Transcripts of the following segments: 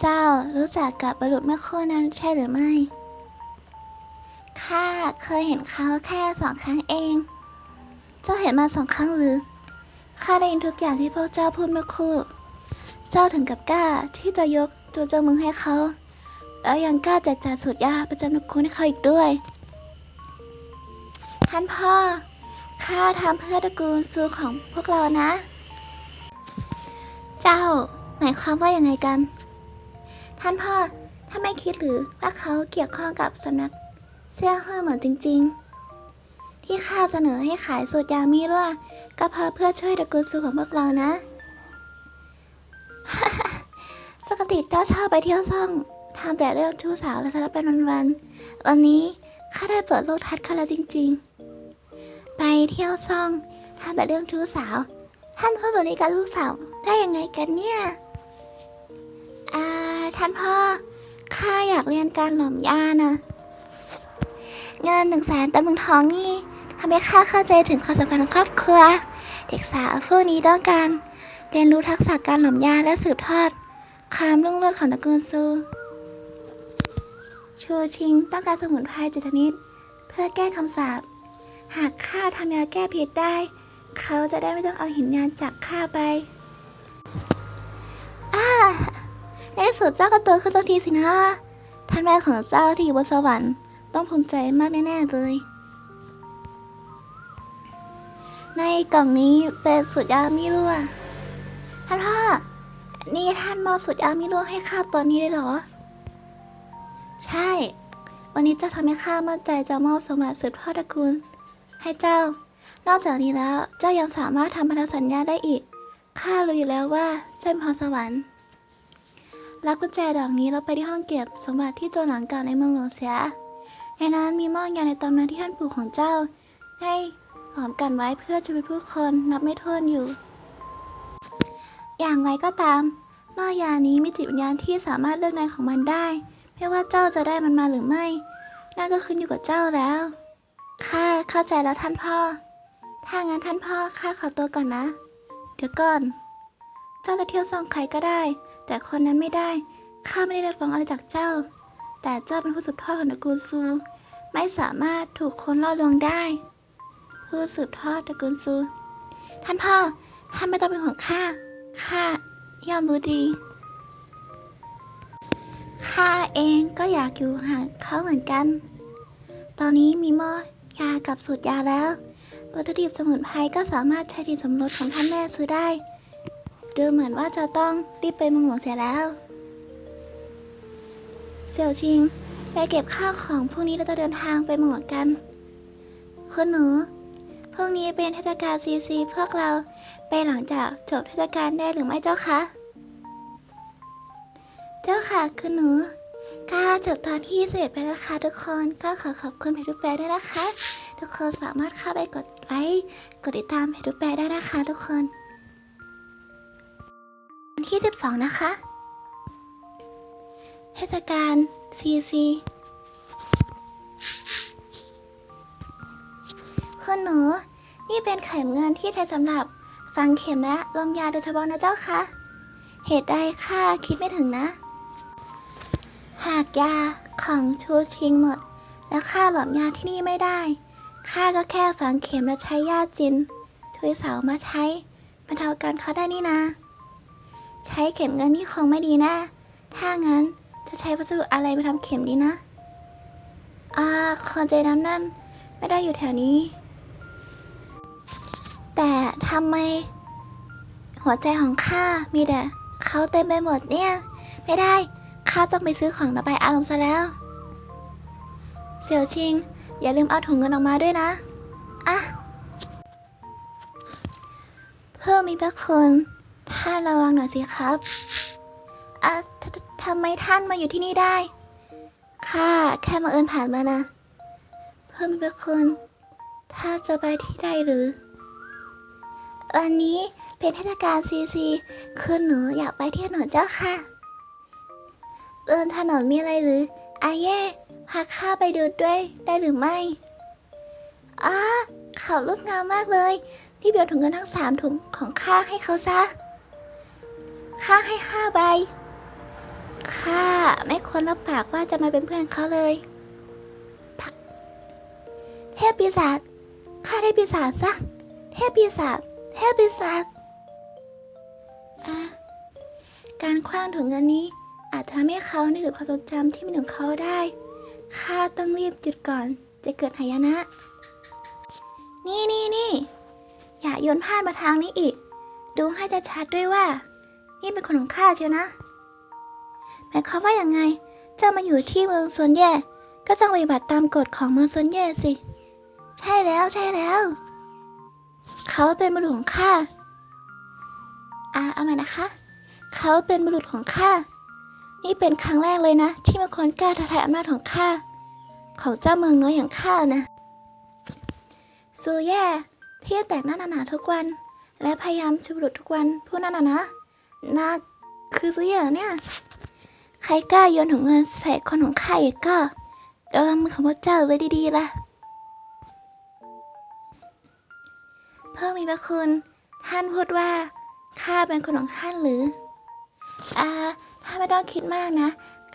เจ้ารู้จักกับบรุษเมื่อครู่นั้นใช่หรือไม่ ข้าเคยเห็นเขาแค่สองครั้งเอง เจ้าเห็นมาสองครั้งหรือ ข้าได้ยินทุกอย่างที่พวกเจ้าพูดเมื่อครู่ เจ้าถึงกับกล้าที่จะยกจูเจ้ามึงให้เขา แล้วยังกล้าแจกจ่ายสูตรยาประจำตระกูลให้เขาอีกด้วย ท่านพ่อ ข้าทำเพื่อตระกูลซูของพวกเรานะ เจ้าหมายความว่าอยังไงกัน ท่านพ่อถ้าไม่คิดหรือว่าเขาเกี่ยวข้องกับสำนักเสี่ยเฮ่อเหมือนจริง ๆ ที่ข้าเสนอให้ขายสูตรยามีรั่วก็เพอเพื่อช่วยตระกูลซูของพวกเรานะ ปกติเจ้าชอบไปเที่ยวซ่องทำแต่เรื่องชู้สาวและสารพันวันๆวันนี้ข้าได้เปิดโลกทัศน์ข้าแล้วจริง ๆ ไปเที่ยวซ่องทำแต่เรื่องชู้สาว ท่านพูดแบบนี้กับลูกสาวได้ยังไงกันเนี่ย อ่าท่านพ่อ ข้าอยากเรียนการหล่อมยานะ เงินหนึ่งแสนแต่เมืองทองนี่ทำให้ข้าเข้าใจถึงความสำคัญของครอบครัว เด็กสาวพวกนี้ต้องการเรียนรู้ทักษะการหล่อมยาและสืบทอดความรุ่งโรจน์ของตระกูลซู ชูชิงต้องการสมุนไพรเจ็ดชนิด เพื่อแก้คำสาป หากข้าทำยาแก้พิษได้ เขาจะได้ไม่ต้องเอาหินงานจากข้าไปอา ในสุดเจ้าก็โตขึ้นสักทีสินะท่านแม่ของเจ้าที่อยู่บนสวรรค์ต้องภูมิใจมากแน่ๆเลย ในกล่องนี้เป็นสุดยามิรั่วท่านพ่อ นี่ท่านมอบสุดยามิรั่วให้ข้าตอนนี้เลยหรอ ใช่ วันนี้เจ้าทำให้ข้ามั่นใจจะมอบสมบัติสืบทอดตระกูล ให้เจ้า นอกจากนี้แล้วเจ้ายังสามารถทำพันธสัญญาได้อีก ข้ารู้อยู่แล้วว่าเจ้ามีพรสวรรค์ รับกุญแจดอกนี้แล้วไปที่ห้องเก็บ สมบัติที่โจรหลังเก่าในเมืองหลวงเสีย ในนั้นมีหม้อยาในตำนานที่ท่านปู่ของเจ้า ให้หลอมกันไว้เพื่อจะเป็นผู้คนนับไม่ถ้วนอยู่ อย่างไรก็ตามหม้อยานี้มีจิตวิญญาณที่สามารถเลือกนายของมันได้ ไม่ว่าเจ้าจะได้มันมาหรือไม่ นั่นก็ขึ้นอยู่กับเจ้าแล้ว ข้าเข้าใจแล้วท่านพ่อ ถ้างั้นท่านพ่อข้าขอตัวก่อนนะ เดี๋ยวก่อน เจ้าจะเที่ยวซองใครก็ได้ แต่คนนั้นไม่ได้ ข้าไม่ได้เรียกร้องอะไรจากเจ้า แต่เจ้าเป็นผู้สืบทอดของตระกูลซู ไม่สามารถถูกคนล่อลวงได้ ผู้สืบทอดตระกูลซู ท่านพ่อ ท่านไม่ต้องเป็นห่วงข้า ข้าย่อมรู้ดี ข้าเองก็อยากอยู่ห่างเขาเหมือนกัน ตอนนี้มีหม้อยากับสูตรยาแล้ว วัตถุดิบสมุนไพรก็สามารถใช้ทีสมรสของท่านแม่ซื้อได้ ดูเหมือนว่าจะต้องรีบไปเมืองหลวงเสียแล้ว เสี่ยวชิง ไปเก็บข้าวของพรุ่งนี้เราจะเดินทางไปเมืองหลวงกันคุณหนูพรุ่งนี้เป็นเทศกาลซีซีพวกเราไปหลังจากจบเทศกาลได้หรือไม่เจ้าคะ เจ้าค่ะคือหนูก็จบตอนที่สิบไปแล้วค่ะทุกคนก็ขอขอบคุณเพจทุกแปรด้วยนะคะ ทุกคนสามารถเข้าไปกดไลค์กดติดตามเพจทุกแปรได้นะคะทุกคน ที่ 12 นะคะ เทศกาล CC คุณหนู นี่เป็นไข่เงินที่ใช้สำหรับฝังเข็มและลมยาโดยเฉพาะนะเจ้าคะ เหตุใดข้าคิดไม่ถึงนะ หากยาของชูชิงหมด แล้วข้าหลอมยาที่นี่ไม่ได้ ข้าก็แค่ฝังเข็มและใช้ยาจินทุยสาวมาใช้บรรเทาอาการเขาได้นี่นะ ใช้เข็มเงินนี่คงไม่ดีนะถ้างั้นจะใช้วัสดุอะไรมาทำเข็มดีนะ อ่าคอนใจน้ำนั่น ไม่ได้อยู่แถวนี้ แต่ทำไม หัวใจของข้ามีแต่เขาเต็มไปหมดเนี่ย ไม่ได้ข้าต้องไปซื้อของระบายอารมณ์ซะแล้ว เสี่ยวชิง อย่าลืมเอาถุงเงินออกมาด้วยนะ อะ เพื่อมีพระคุณ ท่านระวังหน่อยสิครับอะททำไมท่านมาอยู่ที่นี่ได้ ข้าแค่มาเอินผ่านมานะ เพื่อมีพระคุณถ้าจะไปที่ใดหรือ วันนี้เป็นเทศกาลซีซีคือหนูอยากไปที่ถนนเจ้าค่ะ เดินถนนมีอะไรหรืออาเย่พาข้าไปดูด้วยได้หรือไม่อ้าเขารูปงามมากเลยรีบโยนถุงเงินทั้งสามถุงของข้าให้เขาซะ ข้าให้ห้าใบ ข้าไม่ควรรับปากว่าจะมาเป็นเพื่อนเขาเลยพักเทพปีศาจ ข้าได้ปีศาจซะ เทพปีศาจ เทพปีศาจการคว้างถุงเงินนี้ อาจทำให้เขานึกถึงความทรงจำที่มีของเขาได้ ข้าต้องรีบจุดก่อน จะเกิดหายนะ นี่นี่นี่ อย่าโยนพลาดมาทางนี้อีก ดูให้จะชัดด้วยว่า นี่เป็นคนของข้าเชียวนะหมายความว่าอย่างไง เจ้ามาอยู่ที่เมืองซวนแย่ก็ต้องปฏิบัติตามกฎของเมืองซวนแย่สิ ใช่แล้วใช่แล้ว เขาเป็นบุรุษของข้าอ่าเอาใหม่นะคะ เขาเป็นบุรุษของข้า นี่เป็นครั้งแรกเลยนะ ที่มีคนกล้าท้าทายอำนาจของข้า ของเจ้าเมืองน้อยอย่างข้านะ ซูแย่ที่แต่งหน้าหนาๆทุกวัน และพยายามชุบรุษทุกวันผู้นั้นนะนะ น่าคือซูแย่เหรอเนี่ย ใครกล้าโยนถุงเงินใส่คนของข้าอีกก็ระวังมือของพระเจ้าไว้ดีๆล่ะเพิ่มมีพระคุณ ท่านพูดว่าข้าเป็นคนของท่านหรือ อ่าท่านไม่ต้องคิดมากนะ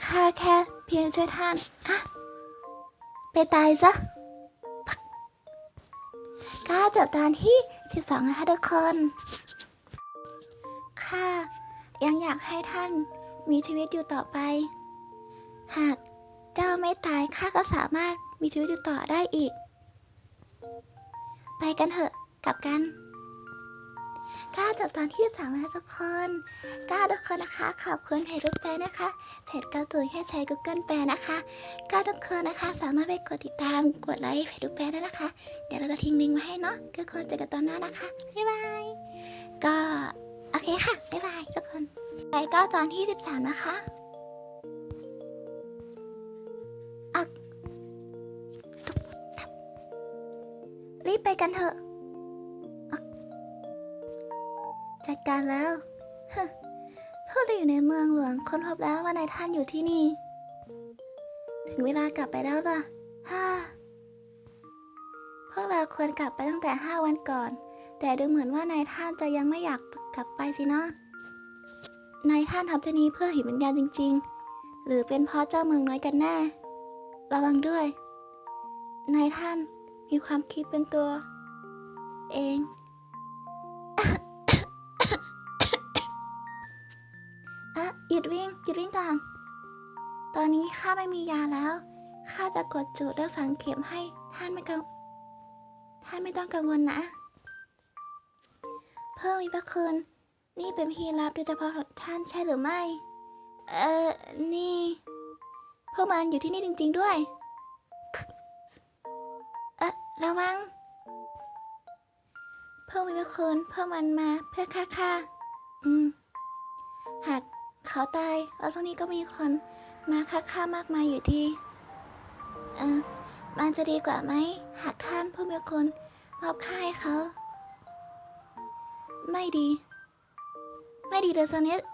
ข้าแค่เพียงช่วยท่านอะไปตายซะก้าจับตอนที่ 12นะคะทุกคน ข้ายังอยากให้ท่านมีชีวิตอยู่ต่อไป หากเจ้าไม่ตายข้าก็สามารถมีชีวิตอยู่ต่อได้อีก ไปกันเถอะกลับกันก้าจบตอนที่13นะคะทุกคนก้าทุกคนนะคะ ขอบคุณเพจรูปแปลนะคะเพจการ์ตูนให้ใช้ Google แปลนะคะก้าทุกคนนะคะ สามารถไปกดติดตามกดไลค์เพจรูปแปลได้นะคะ เดี๋ยวเราจะทิ้งลิงก์มาให้เนาะทุกคนเจอกันตอนหน้านะคะบ๊ายบายก็ เคค่ะ บ๊ายบายทุกคนไปก็ตอนที่ 13 นะคะอักรีบไปกันเถอะจัดการแล้วพวกเราอยู่ในเมืองหลวงค้นพบแล้วว่านายท่านอยู่ที่นี่ ถึงเวลากลับไปแล้วล่ะฮ่าพวกเราควรกลับไปตั้งแต่ 5 วันก่อน แต่ดูเหมือนว่านายท่านจะยังไม่อยากกลับไปสินะ นายท่านทำเช่นนี้เพื่อหินวิญญาณจริง ๆ หรือเป็นเพราะเจ้าเมืองน้อยกันแน่ ระวังด้วย นายท่านมีความคิดเป็นตัว เอง อะหยุดวิ่งหยุดวิ่งก่อน ตอนนี้ข้าไม่มียาแล้ว ข้าจะกดจุดและฝังเข็มให้ท่านไม่กังท่านไม่ต้องกังวลนะ เพิ่มมีพระคุณ นี่เป็นพิธีลับโดยเฉพาะของท่านใช่หรือไม่ เอ่อ นี่ พวกมันอยู่ที่นี่จริง ๆด้วย เอ่อระวัง เพิ่มมีพระคุณเพิ่มมันมาเพื่อฆ่าข้าอืม หากเขาตายแล้วตรงนี้ก็มีคนมาฆ่าข้ามากมายอยู่ดีเออมันจะดีกว่าไหม หากท่านผู้มีคุณมอบค่าให้เขา ไม่ดีไ